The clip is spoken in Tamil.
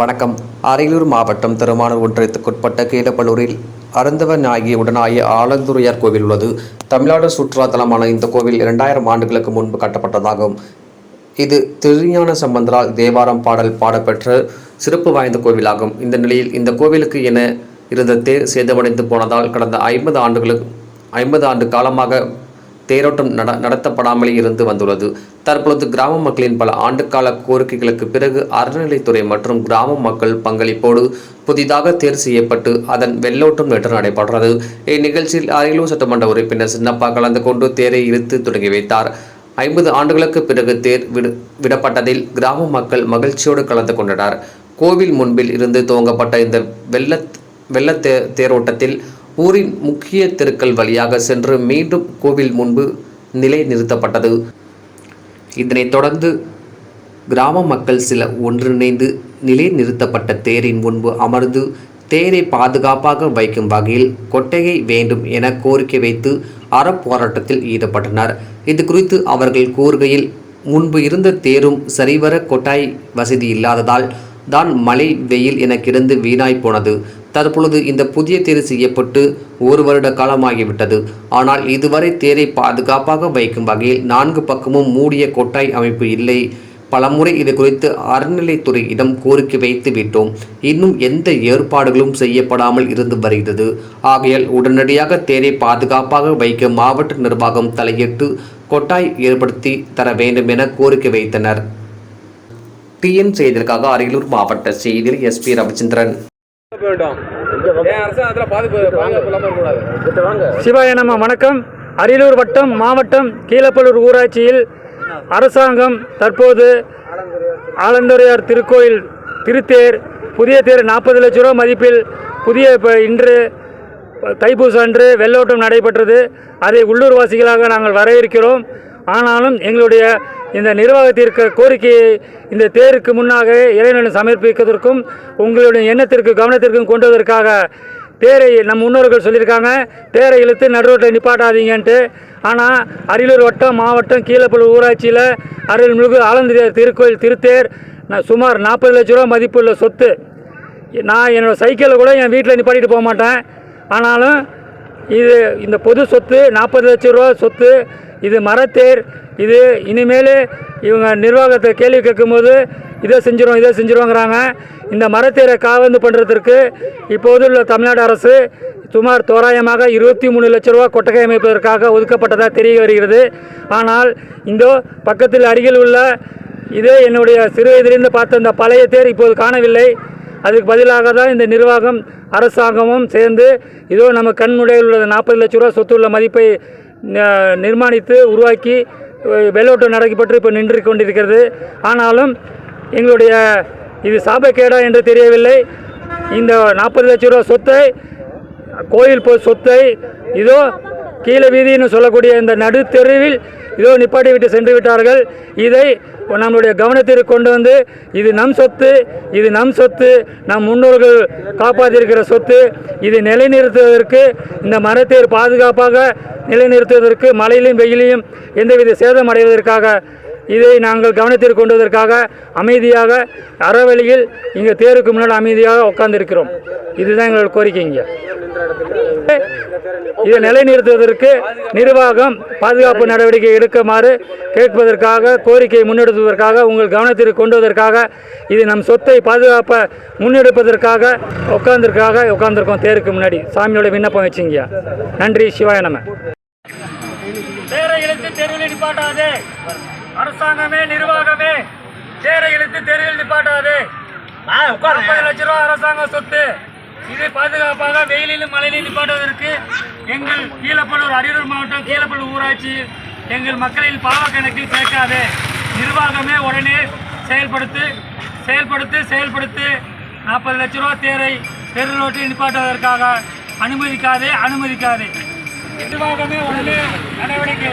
வணக்கம். அரியலூர் மாவட்டம் திருமானூர் ஒன்றியத்துக்குட்பட்ட கீழப்பள்ளூரில் அருந்தவ நாயகி உடனாய ஆலந்துறையார் கோவில் உள்ளது. தமிழ்நாடு சுற்றுலா தலமான இந்த கோவில் இரண்டாயிரம் ஆண்டுகளுக்கு முன்பு கட்டப்பட்டதாகும். இது திருஞான சம்பந்தரால் தேவாரம் பாடல் பாடப்பெற்ற சிறப்பு வாய்ந்த கோவிலாகும். இந்த நிலையில் இந்த கோவிலுக்கு என இருந்த தேர் சேதமடைந்து போனதால் கடந்த ஐம்பது ஆண்டுகளுக்கு ஐம்பது ஆண்டு காலமாக தேரோட்டம் நட நடத்தப்படாமலே இருந்து வந்துள்ளது. தற்பொழுது கிராம மக்களின் பல ஆண்டுகால கோரிக்கைகளுக்கு பிறகு அறநிலைத்துறை மற்றும் கிராம மக்கள் பங்களிப்போடு புதிதாக தேர்வு செய்யப்பட்டு அதன் வெள்ளோட்டம் நேற்று நடைபெற்றது. இந்நிகழ்ச்சியில் அரியலூர் சட்டமன்ற உறுப்பினர் சின்னப்பா கலந்து கொண்டு தேரை இழுத்து தொடங்கி வைத்தார். ஐம்பது ஆண்டுகளுக்கு பிறகு தேர் விடு விடப்பட்டதில் கிராம மக்கள் மகிழ்ச்சியோடு கலந்து கொண்டனர். கோவில் முன்பில் இருந்து துவங்கப்பட்ட இந்த வெள்ள வெள்ள தே தேரோட்டத்தில் ஊரின் முக்கிய தெருக்கள் வழியாக சென்று மீண்டும் கோவில் முன்பு நிலை நிறுத்தப்பட்டது இதனைத் தொடர்ந்து கிராம மக்கள் சில ஒன்றிணைந்து நிலை நிறுத்தப்பட்ட தேரின் முன்பு அமர்ந்து தேரை பாதுகாப்பாக வைக்கும் வகையில் கொட்டையை வேண்டும் என கோரிக்கை வைத்து அறப்போராட்டத்தில் ஈடுபட்டனர். இது குறித்து அவர்கள் கூறுகையில் முன்பு இருந்த தேரும் சரிவர கொட்டாய் வசதி இல்லாததால் தான் மழை வெயில் என கிடந்து வீணாய் போனது. தற்பொழுது இந்த புதிய தேர் செய்யப்பட்டு ஒரு வருட காலமாகிவிட்டது. ஆனால் இதுவரை தேரை பாதுகாப்பாக வைக்கும் வகையில் நான்கு பக்கமும் மூடிய கொட்டாய் அமைப்பு இல்லை. பலமுறை இது குறித்து அறநிலைத்துறையிடம் கோரிக்கை வைத்து விட்டோம். இன்னும் எந்த ஏற்பாடுகளும் செய்யப்படாமல் இருந்து வருகிறது. ஆகையால் உடனடியாக தேரை பாதுகாப்பாக வைக்க மாவட்ட நிர்வாகம் தலையிட்டு கொட்டாய் ஏற்படுத்தி தர வேண்டும் என கோரிக்கை வைத்தனர். டிஎன் செய்திற்காக அரியலூர் மாவட்ட செய்தியில் எஸ்பி ரவிச்சந்திரன். வேண்டும் வணக்கம். அரியலூர் வட்டம் மாவட்டம் கீழப்பலூர் ஊராட்சியில் அரசாங்கம் தற்போது ஆலந்துறையார் திருக்கோயில் திருத்தேர் புதிய தேர் நாற்பது லட்ச ரூபா மதிப்பில் புதிய இப்போ இன்று தைப்பூசம் அன்று வெள்ளோட்டம் நடைபெற்றது. அதை உள்ளூர்வாசிகளாக நாங்கள் வரவேற்கிறோம். ஆனாலும் எங்களுடைய இந்த நிர்வாகத்திற்கு கோரிக்கையை இந்த தேருக்கு முன்னாக இறைவனிடம் சமர்ப்பிப்பதற்கும் உங்களுடைய எண்ணத்திற்கு கவனத்திற்கும் கொண்டுவதற்காக தேரை நம் முன்னோர்கள் சொல்லியிருக்காங்க. தேரை இழுத்து நடுரோட்டை நிப்பாட்டாதீங்கன்ட்டு. ஆனால் அரியலூர் வட்டம் மாவட்டம் கீழப்பள்ளூர் ஊராட்சியில் அருள்மிகு ஆலந்திரியார் திருக்கோயில் திருத்தேர் நான் சுமார் நாற்பது லட்ச ரூபா மதிப்புள்ள சொத்து. நான் என்னோடய சைக்கிளில் கூட என் வீட்டில் நிப்பாட்டிட்டு போக மாட்டேன். ஆனாலும் இது இந்த பொது சொத்து நாற்பது லட்ச ரூபா சொத்து இது மரத்தேர் இது இனிமேல் இவங்க நிர்வாகத்தை கேள்வி கேட்கும்போது இதை செஞ்சிடும் இதை செஞ்சிருவோங்கிறாங்க. இந்த மரத்தேரை காவந்து பண்ணுறதுக்கு இப்போது உள்ள தமிழ்நாடு அரசு சுமார் தோராயமாக இருபத்தி மூணு லட்ச ரூபா கொட்டகை அமைப்பதற்காக ஒதுக்கப்பட்டதாக தெரிய வருகிறது. ஆனால் இந்த பக்கத்தில் அருகில் உள்ள இதே என்னுடைய சிறு வயதிலிருந்து பார்த்த இந்த பழைய தேர் இப்போது காணவில்லை. அதுக்கு பதிலாக தான் இந்த நிர்வாகம் அரசாங்கமும் சேர்ந்து இதோ நம்ம கண்முடையில் உள்ள நாற்பது லட்ச ரூபா சொத்துள்ள மதிப்பை நிர்மாணித்து உருவாக்கி வெள்ளோட்டம் நடைபெற்று இப்போ நின்று கொண்டிருக்கிறது. ஆனாலும் எங்களுடைய இது சாபக்கேடா என்று தெரியவில்லை. இந்த நாற்பது லட்ச ரூபா சொத்தை கோயில் பொ சொத்தை இதோ கீழே வீதின்னு சொல்லக்கூடிய இந்த நடுத்தெருவில் இதோ நிப்பாட்டி விட்டு சென்று விட்டார்கள். இதை நம்மளுடைய கவனத்திற்கு கொண்டு வந்து இது நம் சொத்து இது நம் சொத்து நம் முன்னோர்கள் காப்பாற்றியிருக்கிற சொத்து இது நிலைநிறுத்துவதற்கு இந்த மரத்தேர் பாதுகாப்பாக நிலைநிறுத்துவதற்கு மழையிலும் வெயிலையும் எந்தவித சேதம் அடைவதற்காக இதை நாங்கள் கவனத்திற்கு கொண்டுவதற்காக அமைதியாக அறவழியில் இங்கே தேருக்கு முன்னால் அமைதியாக உட்கார்ந்துருக்கிறோம். இதுதான் எங்களோட கோரிக்கை இங்கே இதை நிலைநிறுத்துவதற்கு நிர்வாகம் பாதுகாப்பு நடவடிக்கை எடுக்குமாறு கேட்பதற்காக கோரிக்கையை முன்னெடுப்பதற்காக உங்கள் கவனத்திற்கு கொண்டு வருவதற்காக இது நம் சொத்தை பாதுகாப்ப முன்னெடுப்பதற்காக உட்கார்ந்திருக்காக உட்கார்ந்திருக்கோம் தேருக்கு முன்னாடி. சாமியோட விண்ணப்பம் வச்சிங்க நன்றி சிவாய நம. தேரை இழுத்து தெருவில் நிப்பாட்டாதே. அரசாங்கமே நிர்வாகமே தேரை இழுத்து தெருவில் நிப்பாட்டாதே. முப்பது லட்ச ரூபா அரசாங்க சொத்து. இதை பாதுகாப்பாக வெயிலிலும் மழையிலும் நிப்பாட்டுவதற்கு எங்கள் கீழப்பள்ளூர் அரியலூர் மாவட்டம் கீழப்பள்ளூர் ஊராட்சி எங்கள் மக்களின் பாவ கணக்கில் சேர்க்காதே நிர்வாகமே உடனே செயல்படுத்து செயல்படுத்து செயல்படுத்து நாற்பது லட்ச ரூபா தேரை தெருளோட்டி நிப்பாட்டுவதற்காக அனுமதிக்காதே அனுமதிக்காதே. நிர்வாகமே உடனே நடவடிக்கை